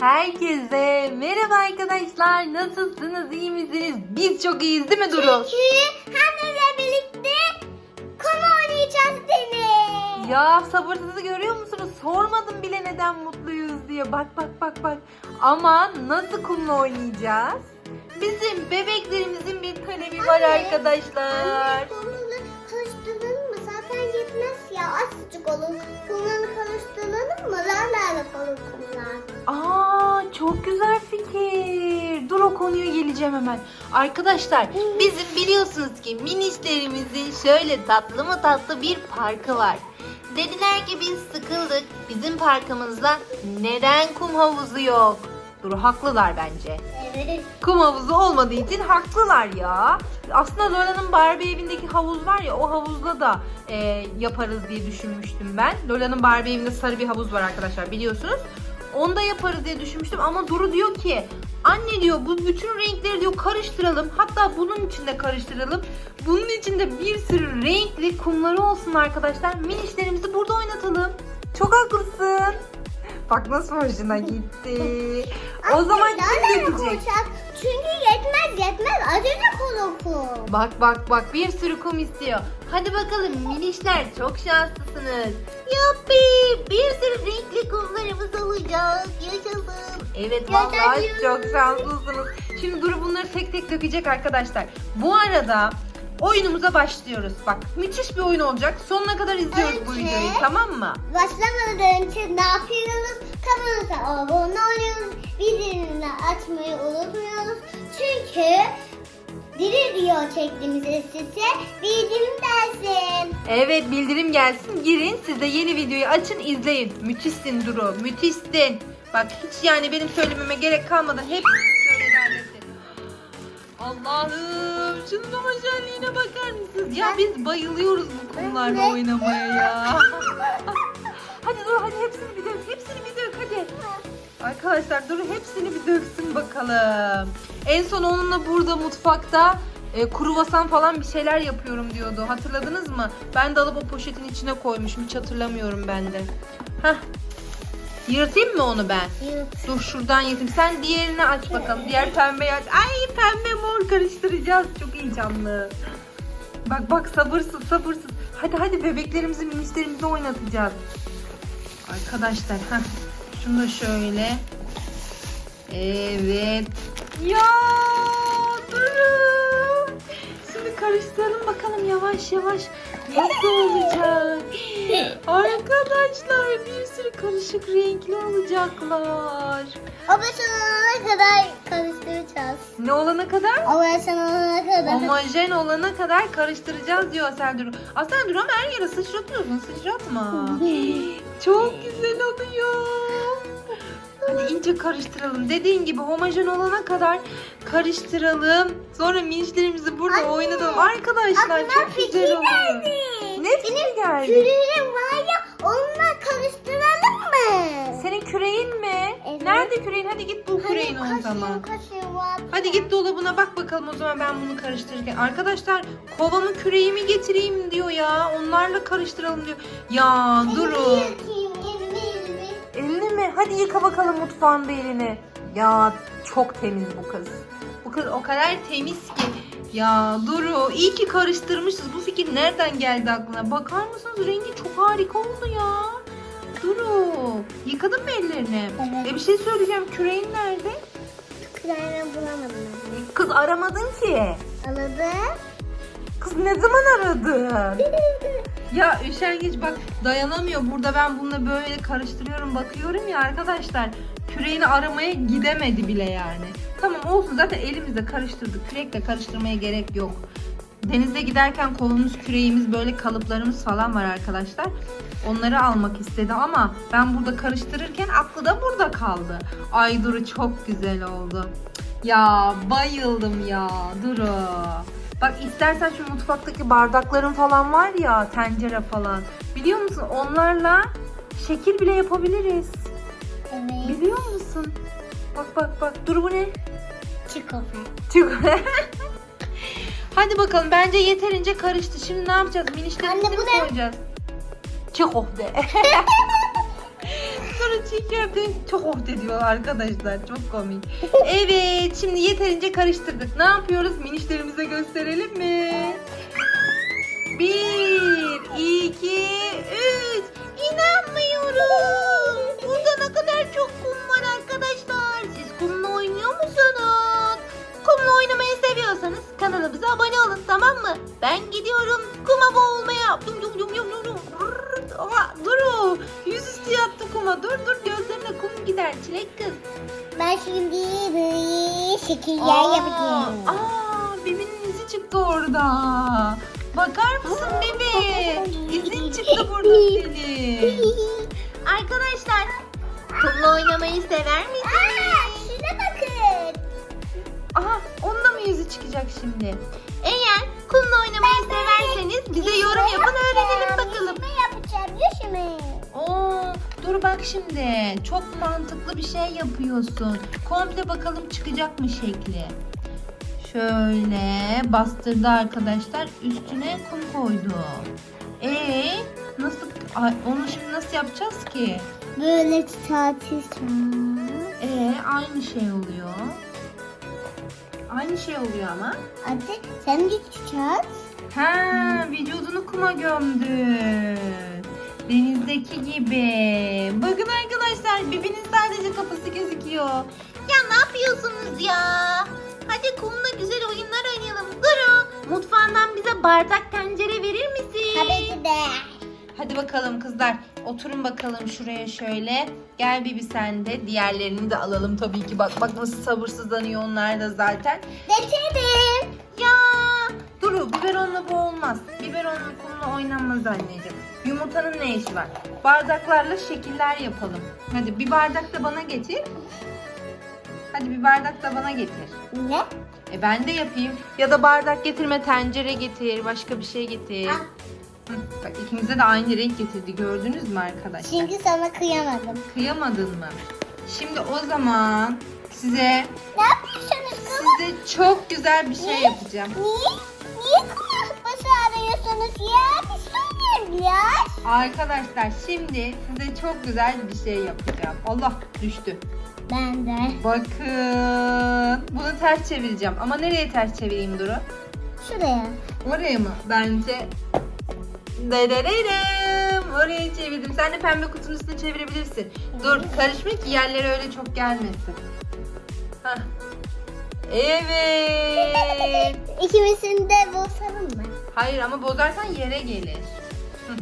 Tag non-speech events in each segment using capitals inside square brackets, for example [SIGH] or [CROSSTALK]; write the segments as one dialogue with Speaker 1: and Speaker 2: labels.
Speaker 1: Herkese merhaba arkadaşlar. Nasılsınız? iyi misiniz? Biz çok iyiyiz değil mi Duru?
Speaker 2: Çünkü annemle birlikte konu oynayacağız Deniz.
Speaker 1: Ya sabırsızı görüyor musunuz? Sormadım bile neden mutluyuz diye. Bak bak bak bak. Ama nasıl kumla oynayacağız? Bizim bebeklerimizin bir talebi var
Speaker 2: Anne,
Speaker 1: arkadaşlar.
Speaker 2: Anne azıcık olur. Kumunu karıştıralım mı? Larlarla kalır kumlar.
Speaker 1: Aa çok güzel fikir. Dur o konuya geleceğim hemen. Arkadaşlar bizim biliyorsunuz ki minişlerimizin şöyle tatlı mı tatlı bir parkı var. Dediler ki biz sıkıldık. Bizim parkımızda neden kum havuzu yok? Dur haklılar bence.
Speaker 2: Evet.
Speaker 1: Kum havuzu olmadığı için haklılar ya. Aslında Lola'nın Barbie evindeki havuz var ya o havuzda da e, yaparız diye düşünmüştüm ben. Lola'nın Barbie evinde sarı bir havuz var arkadaşlar biliyorsunuz. Onda yaparız diye düşünmüştüm ama Duru diyor ki anne diyor bu bütün renkleri diyor karıştıralım. Hatta bunun içinde karıştıralım. Bunun içinde bir sürü renkli kumları olsun arkadaşlar. Minişlerimizi burada oynatalım. Çok haklısın. Bak nasıl hoşuna gitti. [LAUGHS] o zaman kim
Speaker 2: konuşacak. Çünkü yetmez yetmez. Azıcık olur kum.
Speaker 1: Bak bak bak bir sürü kum istiyor. Hadi bakalım minişler çok şanslısınız. Yuppi bir sürü renkli kumlarımız olacak. Yaşasın. Evet vallahi
Speaker 2: Yaşasın.
Speaker 1: çok şanslısınız. Şimdi Duru bunları tek tek dökecek arkadaşlar. Bu arada oyunumuza başlıyoruz. Bak müthiş bir oyun olacak. Sonuna kadar izliyoruz bu
Speaker 2: Önce-
Speaker 1: videoyu tamam mı?
Speaker 2: Başlamadan önce ne yapıyoruz? Kanalımıza abone oluyoruz. Bildirimleri açmayı unutmuyoruz. Çünkü diri video çektiğimizde size bildirim gelsin.
Speaker 1: Evet bildirim gelsin. Girin siz de yeni videoyu açın izleyin. Müthişsin Duru müthişsin. Bak hiç yani benim söylememe gerek kalmadan hep. Allah'ım şunun homojenliğine bakar mısınız? Ya biz bayılıyoruz bu kumlarla oynamaya ya. [LAUGHS] hadi dur hadi hepsini bir dök. Hepsini bir dök hadi. Arkadaşlar Duru hepsini bir döksün bakalım. En son onunla burada mutfakta e, kruvasan falan bir şeyler yapıyorum diyordu. Hatırladınız mı? Ben de alıp o poşetin içine koymuşum. Hiç hatırlamıyorum ben de. Heh. Yırtayım mı onu ben? Dur şuradan yırtayım. Sen diğerini aç bakalım. Diğer pembeyi aç. Ay pembe mor karıştıracağız. Çok heyecanlı. Bak bak sabırsız sabırsız. Hadi hadi bebeklerimizi minişlerimizi oynatacağız. Arkadaşlar heh. Şunu da şöyle. Evet. Ya durun. Şimdi karıştıralım bakalım yavaş yavaş. Nasıl olacak? Arkadaşlar bir sürü karışık renkli olacaklar.
Speaker 2: Abone olana kadar karıştıracağız.
Speaker 1: Ne olana kadar?
Speaker 2: Abone olana kadar.
Speaker 1: Homojen olana kadar karıştıracağız diyor Asel Duru ama her yere sıçratıyorsun. Sıçratma. [LAUGHS] Çok güzel oluyor. Hadi iyice karıştıralım. Dediğin gibi homojen olana kadar karıştıralım. Sonra minişlerimizi burada
Speaker 2: Anne,
Speaker 1: oynatalım. Arkadaşlar
Speaker 2: Aklıma
Speaker 1: çok
Speaker 2: fikir
Speaker 1: güzel oluyor.
Speaker 2: geldi.
Speaker 1: Ne fikir geldi?
Speaker 2: Küreğim var ya onunla karıştıralım mı?
Speaker 1: Senin küreğin mi?
Speaker 2: Evet.
Speaker 1: Nerede küreğin? Hadi git bul küreğini
Speaker 2: Hani
Speaker 1: o zaman.
Speaker 2: kaşığı, var.
Speaker 1: Hadi git dolabına bak bakalım o zaman ben bunu karıştırırken. Arkadaşlar kovamı küreğimi getireyim diyor ya. Onlarla karıştıralım diyor. Ya durun. Hadi yıka bakalım mutfağında elini. Ya çok temiz bu kız. Bu kız o kadar temiz ki. Ya Duru iyi ki karıştırmışız. Bu fikir nereden geldi aklına? Bakar mısınız? Rengi çok harika oldu ya. Duru yıkadın mı ellerini?
Speaker 2: Evet.
Speaker 1: E bir şey söyleyeceğim. Küreğin nerede?
Speaker 2: Küreğimi bulamadım.
Speaker 1: Kız aramadın ki.
Speaker 2: Anladın?
Speaker 1: Kız ne zaman aradın? [LAUGHS] Ya üşengeç bak dayanamıyor. Burada ben bununla böyle karıştırıyorum bakıyorum ya arkadaşlar. Küreğini aramaya gidemedi bile yani. Tamam olsun zaten elimizle karıştırdık. Kürekle karıştırmaya gerek yok. Denize giderken kolumuz, küreğimiz, böyle kalıplarımız falan var arkadaşlar. Onları almak istedi ama ben burada karıştırırken aklı da burada kaldı. Ay Duru çok güzel oldu. Ya bayıldım ya Duru. Bak istersen şu mutfaktaki bardakların falan var ya tencere falan. Biliyor musun onlarla şekil bile yapabiliriz.
Speaker 2: Evet.
Speaker 1: Biliyor musun? Bak bak bak dur bu ne?
Speaker 2: Çikolata. [LAUGHS]
Speaker 1: Çık. Hadi bakalım bence yeterince karıştı. Şimdi ne yapacağız? Minişlerimizi mi koyacağız? Çikov [LAUGHS] çiğ köftenin çok hoht ediyor arkadaşlar. Çok komik. Evet şimdi yeterince karıştırdık. Ne yapıyoruz? Minişlerimize gösterelim mi? Bir, iki, üç. İnanmıyorum. Burada ne kadar çok kum var arkadaşlar. Siz kumla oynuyor musunuz? Kumla oynamayı seviyorsanız kanalımıza abone olun tamam mı? Ben gidiyorum kuma boğulmaya. Yum yum yum yum yum Aa, dur o. Yüzüstü yattı kuma. Dur dur gözlerine kum gider çilek kız.
Speaker 2: Ben şimdi böyle şekiller yapacağım.
Speaker 1: Aa, Bibi'nin izi çıktı orada. Bakar mısın Bibi? İzin çıktı burada senin. [LAUGHS] Arkadaşlar kumla oynamayı sever
Speaker 2: Aa,
Speaker 1: misiniz?
Speaker 2: şuna bakın.
Speaker 1: Aha onun da mı yüzü çıkacak şimdi? Eğer kumla oynamayı severseniz bize yorum yapın öğrenelim bakalım.
Speaker 2: Yüzme.
Speaker 1: Oo, dur bak şimdi. Çok mantıklı bir şey yapıyorsun. Komple bakalım çıkacak mı şekli. Şöyle bastırdı arkadaşlar. Üstüne kum koydu. Ee, nasıl onu şimdi nasıl yapacağız ki?
Speaker 2: Böyle tatil
Speaker 1: Ee, aynı şey oluyor. Aynı şey oluyor ama.
Speaker 2: Hadi sen de tutacağız.
Speaker 1: Ha, vücudunu kuma gömdü. Denizdeki gibi. Bakın arkadaşlar, Bibi'nin sadece kafası gözüküyor. Ya ne yapıyorsunuz ya? Hadi kumda güzel oyunlar oynayalım. Duru, mutfağından bize bardak tencere verir misin?
Speaker 2: Tabii ki de.
Speaker 1: Hadi bakalım kızlar. Oturun bakalım şuraya şöyle. Gel Bibi sen de. Diğerlerini de alalım tabii ki. Bak bak nasıl sabırsızlanıyor onlar da zaten.
Speaker 2: Getirdim.
Speaker 1: Biberonla bu olmaz. Biberonla kumla oynanmaz anneciğim. Yumurtanın ne işi var? Bardaklarla şekiller yapalım. Hadi bir bardak da bana getir. Hadi bir bardak da bana getir.
Speaker 2: Ne?
Speaker 1: E ben de yapayım. Ya da bardak getirme tencere getir. Başka bir şey getir.
Speaker 2: Ah.
Speaker 1: Hı, bak ikimize de aynı renk getirdi. Gördünüz mü arkadaşlar?
Speaker 2: Çünkü sana kıyamadım.
Speaker 1: Kıyamadın mı? Şimdi o zaman size
Speaker 2: Ne yapıyorsunuz kız?
Speaker 1: size çok güzel bir şey yapacağım.
Speaker 2: Niye? Niye kulakması arıyorsunuz ya? Bir söyleyin biraz.
Speaker 1: Arkadaşlar şimdi size çok güzel bir şey yapacağım. Allah düştü.
Speaker 2: Ben de.
Speaker 1: Bakın. Bunu ters çevireceğim. Ama nereye ters çevireyim Duru?
Speaker 2: Şuraya.
Speaker 1: Oraya mı? Bence. Dedededim. Oraya çevirdim. Sen de pembe kutunun üstüne çevirebilirsin. Dur karışma ki yerlere öyle çok gelmesin. Evet.
Speaker 2: İkimizin de bozalım mı?
Speaker 1: Hayır ama bozarsan yere gelir. Hı.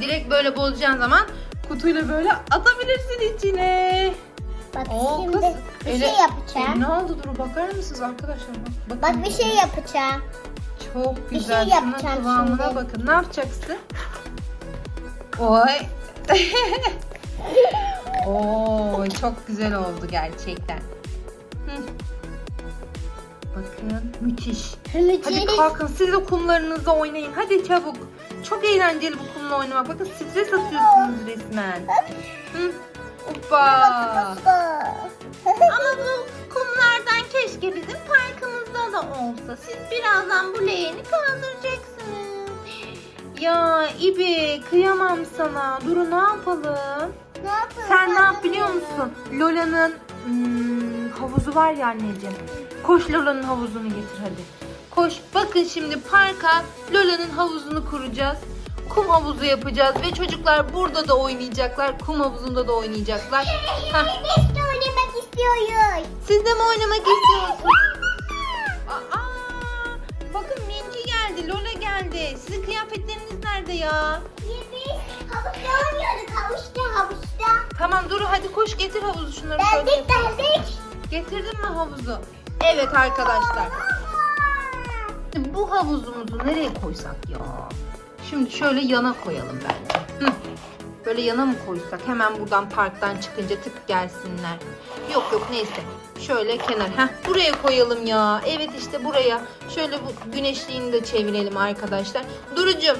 Speaker 1: Direkt böyle bozacağın zaman kutuyla böyle atabilirsin içine.
Speaker 2: Bak
Speaker 1: Oo,
Speaker 2: şimdi
Speaker 1: kız,
Speaker 2: bir
Speaker 1: ele-
Speaker 2: şey yapacağım.
Speaker 1: Ne oldu Duru bakar mısınız arkadaşlar? Bak, bakın.
Speaker 2: Bak bir şey yapacağım.
Speaker 1: Çok
Speaker 2: bir
Speaker 1: güzel.
Speaker 2: şey
Speaker 1: Şunun
Speaker 2: yapacağım
Speaker 1: kıvamına
Speaker 2: şimdi.
Speaker 1: bakın. Ne yapacaksın? Oy. [LAUGHS] [LAUGHS] Oo, çok güzel oldu gerçekten. Bakın müthiş. Hadi kalkın siz de kumlarınızda oynayın. Hadi çabuk. Çok eğlenceli bu kumla oynamak. Bakın stres atıyorsunuz resmen. Hı. Hoppa. Ama bu kumlardan keşke bizim parkımızda da olsa. Siz birazdan bu leğeni kaldıracaksınız. Ya İbi kıyamam sana. Duru ne yapalım?
Speaker 2: Ne yapalım?
Speaker 1: Sen ne yap biliyor musun? Lola'nın hmm, havuzu var ya anneciğim. Koş Lola'nın havuzunu getir hadi. Koş. Bakın şimdi parka Lola'nın havuzunu kuracağız. Kum havuzu yapacağız ve çocuklar burada da oynayacaklar. Kum havuzunda da oynayacaklar. [LAUGHS] Hah.
Speaker 2: Biz de oynamak istiyoruz.
Speaker 1: Siz de mi oynamak istiyorsunuz? Aa, bakın Minki geldi, Lola geldi. Sizin kıyafetleriniz nerede ya?
Speaker 2: Biz havuzda oynuyorduk. Havuzda havuzda.
Speaker 1: Tamam Duru hadi koş getir havuzu şunları şöyle
Speaker 2: Geldik
Speaker 1: yapalım.
Speaker 2: geldik.
Speaker 1: Getirdin mi havuzu? Evet arkadaşlar. Bu havuzumuzu nereye koysak ya? Şimdi şöyle yana koyalım bence. Böyle yana mı koysak? Hemen buradan parktan çıkınca tık gelsinler. Yok yok neyse. Şöyle kenar. Heh, buraya koyalım ya. Evet işte buraya. Şöyle bu güneşliğini de çevirelim arkadaşlar. Durucum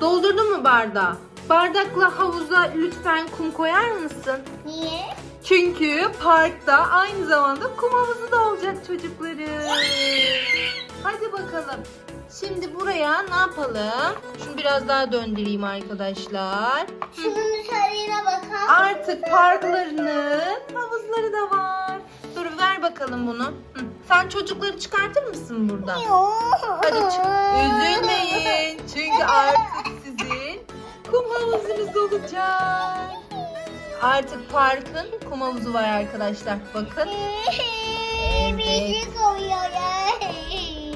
Speaker 1: doldurdun mu bardağı? Bardakla havuza lütfen kum koyar mısın? Çünkü parkta aynı zamanda kum havuzu da olacak çocukların. Hadi bakalım. Şimdi buraya ne yapalım? Şunu biraz daha döndüreyim arkadaşlar.
Speaker 2: Şunun dışarıyına bakar
Speaker 1: Artık parklarının havuzları da var. Dur ver bakalım bunu. Hı. Sen çocukları çıkartır mısın buradan? Hadi çık. Üzülmeyin. Çünkü artık sizin kum havuzunuz olacak. Artık parkın kum havuzu var arkadaşlar. Bakın. [LAUGHS]
Speaker 2: Bizi kovuyor ya.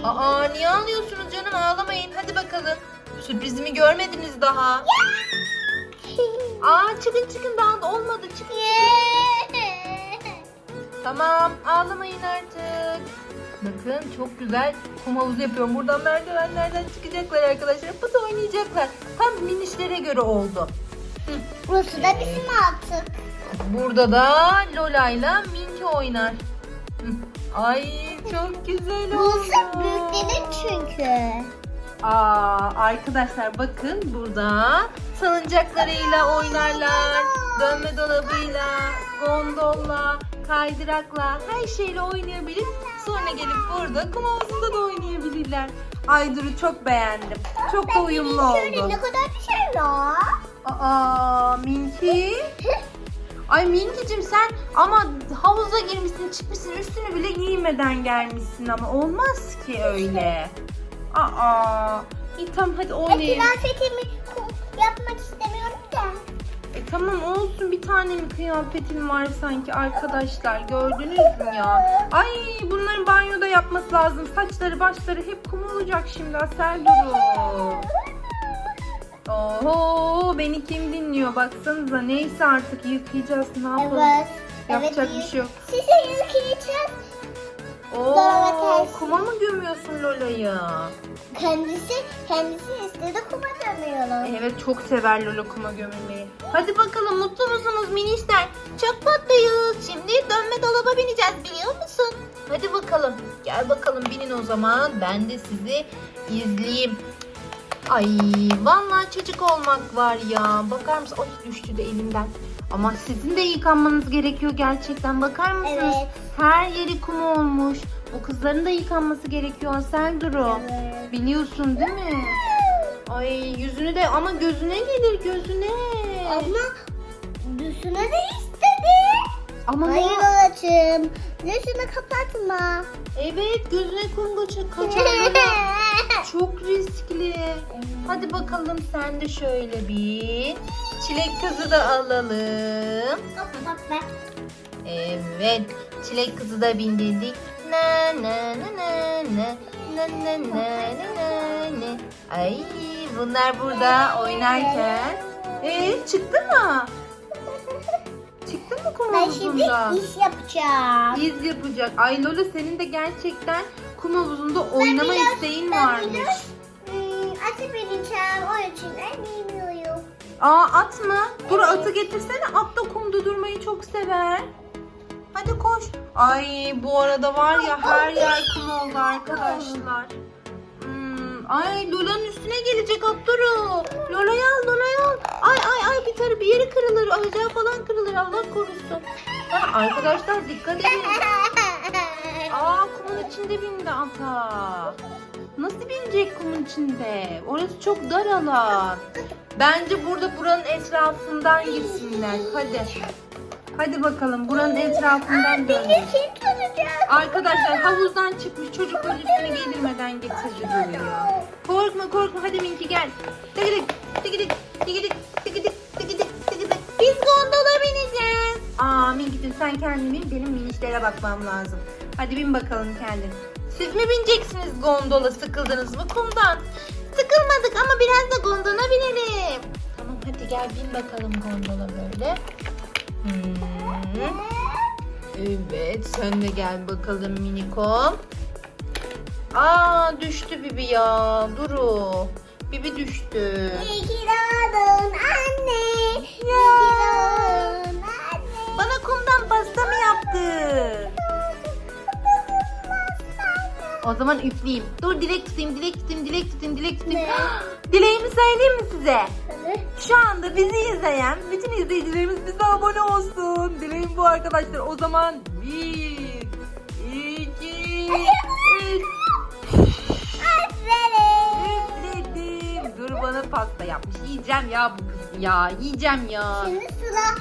Speaker 1: Aa niye ağlıyorsunuz canım? Ağlamayın. Hadi bakalım. Sürprizimi görmediniz daha. Aa çıkın çıkın daha da olmadı. Çıkın. Tamam ağlamayın artık. Bakın çok güzel kum havuzu yapıyorum. Buradan merdivenlerden çıkacaklar arkadaşlar. Pıt oynayacaklar. Tam minişlere göre oldu.
Speaker 2: Burası da bizim artık.
Speaker 1: Burada da Lola'yla Minki oynar. [LAUGHS] Ay çok güzel oldu.
Speaker 2: Burası büyüklerin çünkü.
Speaker 1: Aa, arkadaşlar bakın burada salıncaklarıyla oynarlar. Dönme dolabıyla, gondolla, kaydırakla her şeyle oynayabilir. Sonra gelip burada kum havuzunda da oynayabilirler. Aydur'u çok beğendim. Çok da uyumlu oldu.
Speaker 2: ne kadar güzel var.
Speaker 1: Aa, Minki. Ay Minki'cim sen ama havuza girmişsin çıkmışsın üstünü bile giymeden gelmişsin ama olmaz ki öyle. Aa, iyi tamam hadi oynayalım.
Speaker 2: Kıyafetimi yapmak istemiyorum da.
Speaker 1: E, tamam olsun bir tane mi kıyafetin var sanki arkadaşlar gördünüz mü ya? Ay bunların banyoda yapması lazım. Saçları başları hep kum olacak şimdi Asel Duru. Oho beni kim dinliyor baksanıza neyse artık yıkayacağız ne yapalım.
Speaker 2: Evet.
Speaker 1: Yapacak
Speaker 2: evet,
Speaker 1: bir şey yok.
Speaker 2: Size yıkayacağız.
Speaker 1: Oo, kuma mı gömüyorsun Lola'yı?
Speaker 2: Kendisi, kendisi istedi kuma dönüyorum.
Speaker 1: Evet çok sever Lola kuma gömülmeyi. Hadi bakalım mutlu musunuz minişler? Çok mutluyuz. Şimdi dönme dolaba bineceğiz biliyor musun? Hadi bakalım. Gel bakalım binin o zaman. Ben de sizi izleyeyim. Ay vallahi çocuk olmak var ya. Bakar mısın? Ay düştü de elimden. Ama sizin de yıkanmanız gerekiyor gerçekten. Bakar mısınız?
Speaker 2: Evet.
Speaker 1: Her yeri kum olmuş. Bu kızların da yıkanması gerekiyor Asel Duru.
Speaker 2: Evet.
Speaker 1: Biliyorsun değil mi? Ay yüzünü de ama gözüne gelir gözüne.
Speaker 2: Ama düzüne de istedi.
Speaker 1: Ama
Speaker 2: Hayır olacağım. Düzünü kapatma.
Speaker 1: Evet gözüne kum kaça- kaçar. Lola. [LAUGHS] Çok riskli. Hadi bakalım sen de şöyle bir çilek kızı da alalım. Evet çilek kızı da bindirdik. Na na na na na na na na na na. Ay bunlar burada oynarken. Ee çıktı mı? Çıktı mı kum
Speaker 2: Ben şimdi
Speaker 1: havuzunda?
Speaker 2: iş yapacağım.
Speaker 1: İz yapacak. Ay Lola senin de gerçekten kum havuzunda oynama
Speaker 2: biraz-
Speaker 1: isteğin
Speaker 2: ben
Speaker 1: varmış.
Speaker 2: biraz- Hmm, atı bineceğim. O yüzden bilmiyorum.
Speaker 1: Aa at mı? Dur atı getirsene. At da kumda durmayı çok sever. Hadi koş. Ay bu arada var ya her yer kum oldu arkadaşlar. Ay Lola'nın üstüne gelecek at Duru. Lola'yı al Lola'yı al. Ay ay ay bir tarafı bir yeri kırılır. Ayacağı falan kırılır Allah korusun. Ha, arkadaşlar dikkat edin. [LAUGHS] Aa kumun içinde bindi ata. Nasıl binecek kumun içinde? Orası çok dar alan. Bence burada buranın etrafından gitsinler. Hadi. Hadi bakalım buranın etrafından dön. Arkadaşlar havuzdan çıkmış çocukların üstüne gelirmeden getirdi duruyor. Korkma korkma hadi Minki gel. Tıkıdık tıkıdık tıkıdık tıkıdık tıkıdık tıkıdık. Biz gondola bineceğiz. Aa Minki'cim sen kendin bin benim minişlere bakmam lazım. Hadi bin bakalım kendin. Siz mi bineceksiniz gondola sıkıldınız mı kumdan? Sıkılmadık ama biraz da gondola binelim. Tamam hadi gel bin bakalım gondola böyle. Hmm. Evet sen de gel bakalım minikom. Aa düştü Bibi ya. Duru. Bibi düştü.
Speaker 2: İyi ki doğdun anne. İyi ki doğdun anne.
Speaker 1: Bana kumdan pasta mı yaptı? O zaman üfleyeyim. Dur dilek tutayım, dilek tutayım, dilek tutayım, dilek tutayım. [GASPS] Dileğimi söyleyeyim mi size? Şu anda bizi izleyen bütün izleyicilerimiz bize abone olsun. Dileğim bu arkadaşlar. O zaman bir, iki, üç.
Speaker 2: Aferin.
Speaker 1: bana pasta yapmış. Yiyeceğim ya bu kız ya. Yiyeceğim ya.
Speaker 2: Şimdi sıra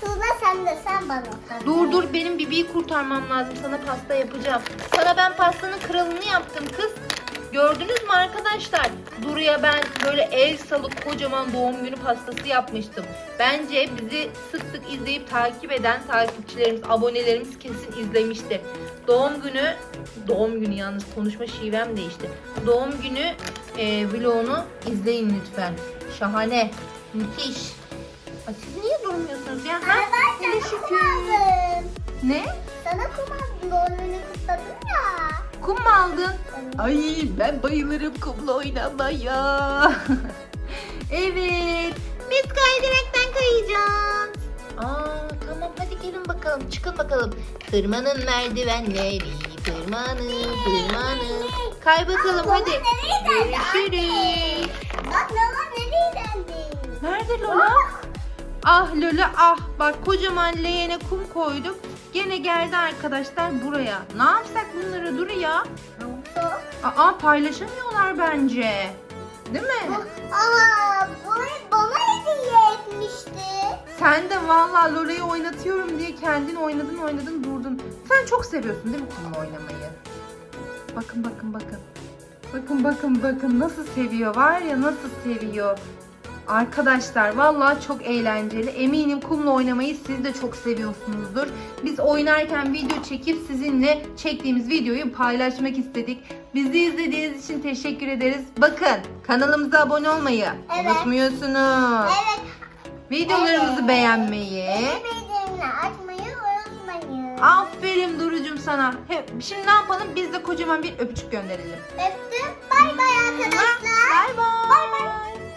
Speaker 2: sıra sende sen bana.
Speaker 1: Dur dur benim Bibi'yi kurtarmam lazım. Sana pasta yapacağım. Sana ben pastanın kralını yaptım kız. Gördünüz mü arkadaşlar? Duru'ya ben böyle el salıp kocaman doğum günü pastası yapmıştım. Bence bizi sık sık izleyip takip eden takipçilerimiz, abonelerimiz kesin izlemiştir. Doğum günü, doğum günü yalnız konuşma şivem değişti. Doğum günü e, vlogunu izleyin lütfen. Şahane, müthiş. Ay siz niye durmuyorsunuz ya? Ha? Ne?
Speaker 2: Sana kum aldım. Doğum günü kutladın ya.
Speaker 1: Kum mu aldın? Ay ben bayılırım kumla oynamaya. [LAUGHS] evet. Biz kaydıraktan kayacağız. Aa tamam hadi gelin bakalım çıkın bakalım. Tırmanın merdivenleri tırmanın tırmanın. Kay bakalım
Speaker 2: Aa,
Speaker 1: hadi. Görüşürüz.
Speaker 2: Bak Lola nereye geldi?
Speaker 1: Nerede Lola? Ah Lola ah bak kocaman leğene kum koyduk. Gene geldi arkadaşlar buraya. Ne yapsak bunları dur ya? Aa paylaşamıyorlar bence. Değil mi?
Speaker 2: Aa, bunu bana hediye etmişti.
Speaker 1: Sen de vallahi Lola'yı oynatıyorum diye kendin oynadın oynadın durdun. Sen çok seviyorsun değil mi kumla oynamayı? Bakın bakın bakın. Bakın bakın bakın nasıl seviyor var ya nasıl seviyor. Arkadaşlar vallahi çok eğlenceli. Eminim kumla oynamayı siz de çok seviyorsunuzdur. Biz oynarken video çekip sizinle çektiğimiz videoyu paylaşmak istedik. Bizi izlediğiniz için teşekkür ederiz. Bakın kanalımıza abone olmayı
Speaker 2: Evet.
Speaker 1: unutmuyorsunuz.
Speaker 2: Evet.
Speaker 1: Videolarımızı
Speaker 2: Evet.
Speaker 1: beğenmeyi.
Speaker 2: Bildirimleri açmayı unutmayın.
Speaker 1: Aferin Duru'cum sana. Şimdi ne yapalım? Biz de kocaman bir öpücük gönderelim.
Speaker 2: Öptüm. Bay bay arkadaşlar.
Speaker 1: Bay bay.
Speaker 2: Bay bay.